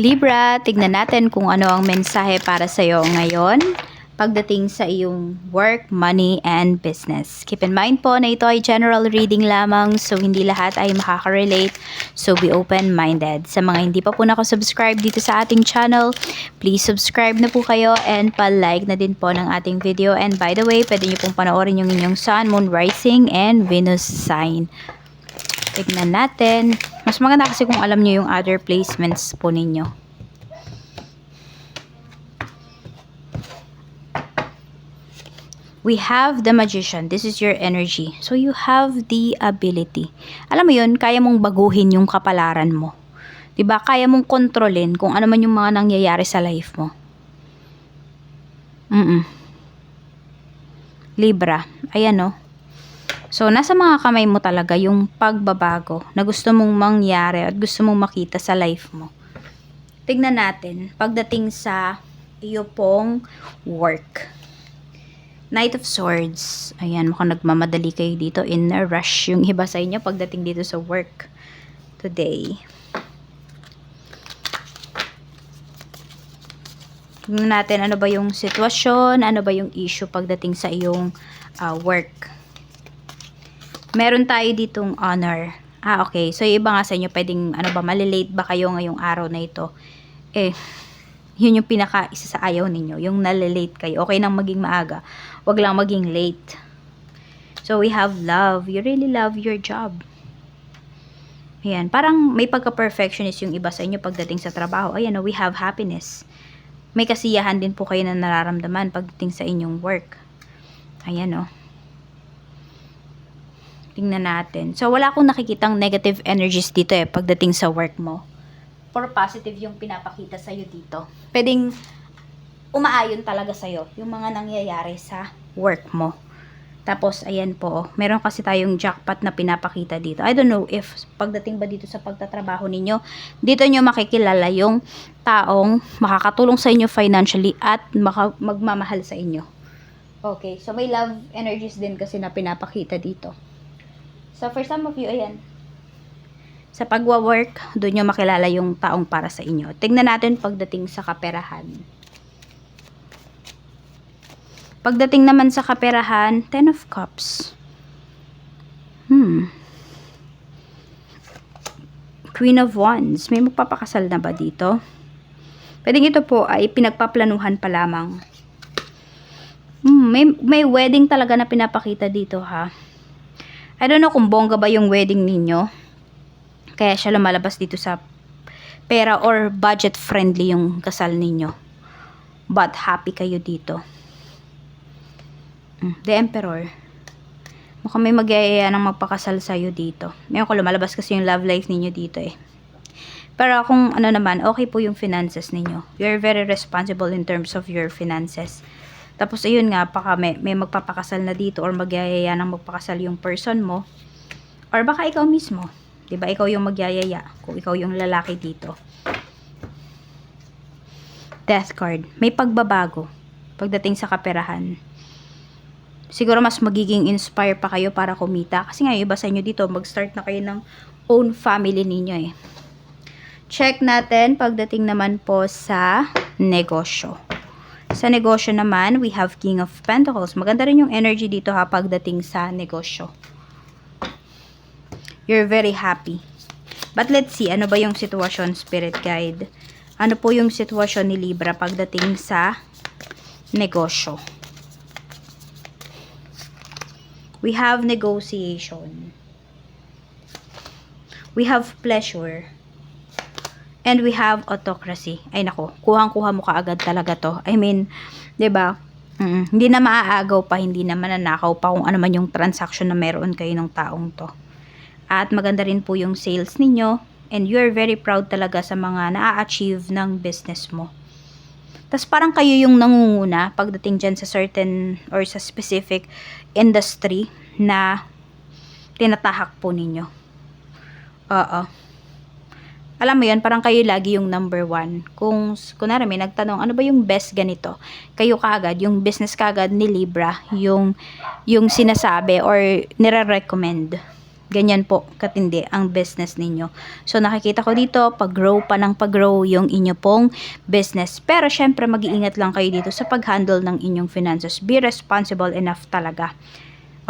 Libra, tignan natin kung ano ang mensahe para sa iyo ngayon pagdating sa iyong work, money, and business. Keep in mind po na ito ay general reading lamang so hindi lahat ay makaka-relate so be open-minded. Sa mga hindi pa po nakasubscribe dito sa ating channel, please subscribe na po kayo and pa-like na din po ng ating video. And by the way, pwede nyo pong panoorin yung inyong Sun, Moon, Rising, and Venus sign. Tignan natin. Mas maganda kasi kung alam nyo yung other placements po ninyo. We have the magician. This is your energy. So you have the ability. Alam mo yun, kaya mong baguhin yung kapalaran mo. 'Di ba? Kaya mong kontrolin kung ano man yung mga nangyayari sa life mo. Mm. Libra. Ayan no. So, nasa mga kamay mo talaga yung pagbabago na gusto mong mangyari at gusto mong makita sa life mo. Tignan natin pagdating sa iyo pong work. Knight of Swords. Ayan, mukhang nagmamadali kayo dito in a rush yung iba sa inyo pagdating dito sa work today. Tingnan natin ano ba yung sitwasyon, ano ba yung issue pagdating sa iyong uh, work. Meron tayo ditong honor. Ah, okay. So, yung iba nga sa inyo, pwedeng, ano ba, malilate ba kayo ngayong araw na ito? Eh, yun yung pinaka isa sa ayaw ninyo, yung nalilate kayo. Okay nang maging maaga, wag lang maging late. So, we have love. You really love your job. Ayan, parang may pagka-perfectionist yung iba sa inyo pagdating sa trabaho. Ayan, we have happiness. May kasiyahan din po kayo na nararamdaman pagdating sa inyong work. Ayan, oh. Tingnan natin. So, wala akong nakikitang negative energies dito eh, pagdating sa work mo. For positive yung pinapakita sa'yo dito. Pwedeng umaayon talaga sa'yo yung mga nangyayari sa work mo. Tapos, ayan po, meron kasi tayong jackpot na pinapakita dito. I don't know if pagdating ba dito sa pagtatrabaho ninyo, dito nyo makikilala yung taong makakatulong sa inyo financially at magmamahal sa inyo. Okay, so may love energies din kasi na pinapakita dito. So, for some of you, ayan, sa pagwa-work, doon nyo makilala yung taong para sa inyo. Tignan natin pagdating sa kaperahan. Pagdating naman sa kaperahan, Ten of Cups. Hmm. Queen of Wands. May magpapakasal na ba dito? Pwedeng ito po ay pinagpaplanuhan pa lamang. Hmm, may, may wedding talaga na pinapakita dito ha. I don't know kung bongga ba yung wedding ninyo. Kaya siya lumalabas dito sa pera or budget friendly yung kasal ninyo. But happy kayo dito. Mm, The Emperor. Mukhang may magyayaya ng magpakasal sa'yo dito. Ngayon ko lumalabas kasi yung love life ninyo dito eh. Pero kung ano naman, okay po yung finances ninyo. You're very responsible in terms of your finances. Tapos ayun nga, baka may, may magpapakasal na dito or magyayaya ng magpakasal yung person mo. Or baka ikaw mismo. ba Ikaw yung magyayaya kung ikaw yung lalaki dito. Death card. May pagbabago pagdating sa kaperahan. Siguro mas magiging inspire pa kayo para kumita. Kasi nga, iba sa inyo dito, mag-start na kayo ng own family ninyo eh. Check natin pagdating naman po sa negosyo. Sa negosyo naman, we have King of Pentacles. Maganda rin yung energy dito ha pagdating sa negosyo. You're very happy. But let's see, ano ba yung sitwasyon, Spirit Guide? Ano po yung sitwasyon ni Libra pagdating sa negosyo? We have negotiation. We have pleasure. And we have autocracy. Ay nako, kuhang-kuha mo kaagad talaga to. I mean, 'di ba? Mm, hindi na maaagaw pa, hindi na mananakaw pa kung ano man yung transaction na meron kayo ng taong to. At maganda rin po yung sales ninyo and you're very proud talaga sa mga na-achieve ng business mo. Tapos parang kayo yung nangunguna pagdating dyan sa certain or sa specific industry na tinatahak po ninyo. Oo. Alam mo yan, parang kayo lagi yung number one. Kung, kunwari may nagtanong, ano ba yung best ganito? Kayo kagad, yung business kagad ni Libra, yung, yung sinasabi or nire-recommend. Ganyan po katindi ang business ninyo. So nakikita ko dito, pag-grow pa ng pag-grow yung inyo pong business. Pero syempre mag-iingat lang kayo dito sa pag-handle ng inyong finances. Be responsible enough talaga.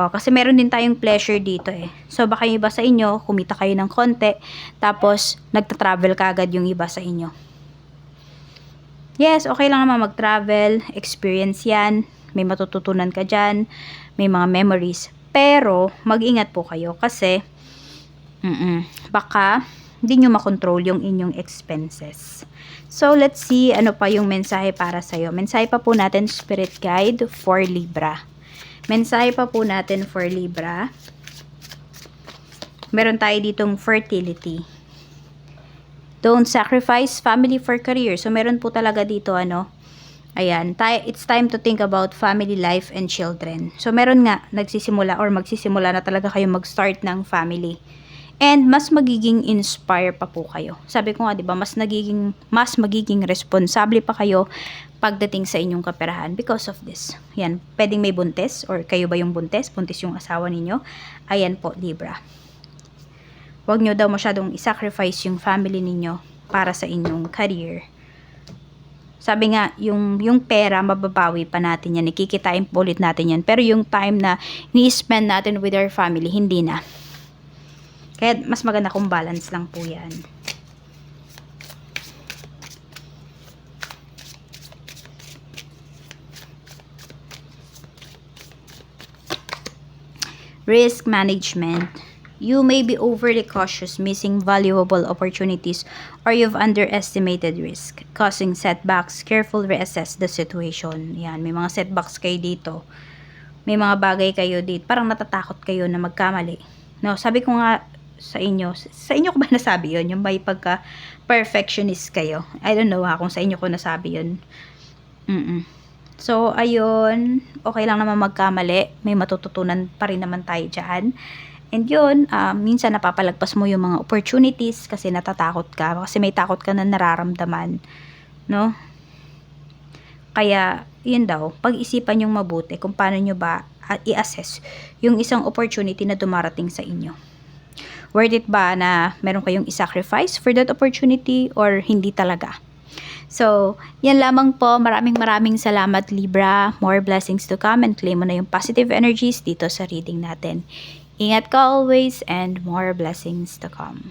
O, kasi meron din tayong pleasure dito eh. So baka yung iba sa inyo, kumita kayo ng konti, tapos nagta-travel kagad yung iba sa inyo. Yes, okay lang naman mag-travel, experience yan, may matututunan ka dyan, may mga memories. Pero, mag-ingat po kayo kasi, mm baka hindi nyo makontrol yung inyong expenses. So, let's see ano pa yung mensahe para sa'yo. Mensahe pa po natin, Spirit Guide for Libra. Mensahe pa po natin for Libra. Meron tayo ditong fertility. Don't sacrifice family for career. So, meron po talaga dito, ano, ayan, it's time to think about family life and children. So, meron nga, nagsisimula or magsisimula na talaga kayo mag-start ng family. And, mas magiging inspire pa po kayo. Sabi ko nga, di ba, mas nagiging, mas magiging responsable pa kayo pagdating sa inyong kaperahan because of this. Yan, pwedeng may buntis or kayo ba yung buntis? Buntis yung asawa ninyo? Ayan po, Libra huwag nyo daw masyadong isacrifice yung family ninyo para sa inyong career. Sabi nga, yung, yung pera, mababawi pa natin yan. Ikikitain po ulit natin yan. Pero yung time na ni-spend natin with our family, hindi na. Kaya mas maganda kung balance lang po yan. Risk management. You may be overly cautious, missing valuable opportunities, or you've underestimated risk, causing setbacks. Careful reassess the situation. Yan, may mga setbacks kayo dito. May mga bagay kayo dito. Parang natatakot kayo na magkamali. No, sabi ko nga sa inyo, sa inyo ko ba nasabi yon Yung may pagka perfectionist kayo. I don't know ha, kung sa inyo ko nasabi yon Mm-mm. So, ayun, okay lang naman magkamali. May matututunan pa rin naman tayo dyan. And yun, um, minsan napapalagpas mo yung mga opportunities kasi natatakot ka. Kasi may takot ka na nararamdaman. No? Kaya, yun daw, pag-isipan yung mabuti kung paano nyo ba ah, i-assess yung isang opportunity na dumarating sa inyo. Worth it ba na meron kayong i-sacrifice for that opportunity or hindi talaga? So, yan lamang po. Maraming maraming salamat Libra. More blessings to come and claim mo na yung positive energies dito sa reading natin. Ingat ka always and more blessings to come.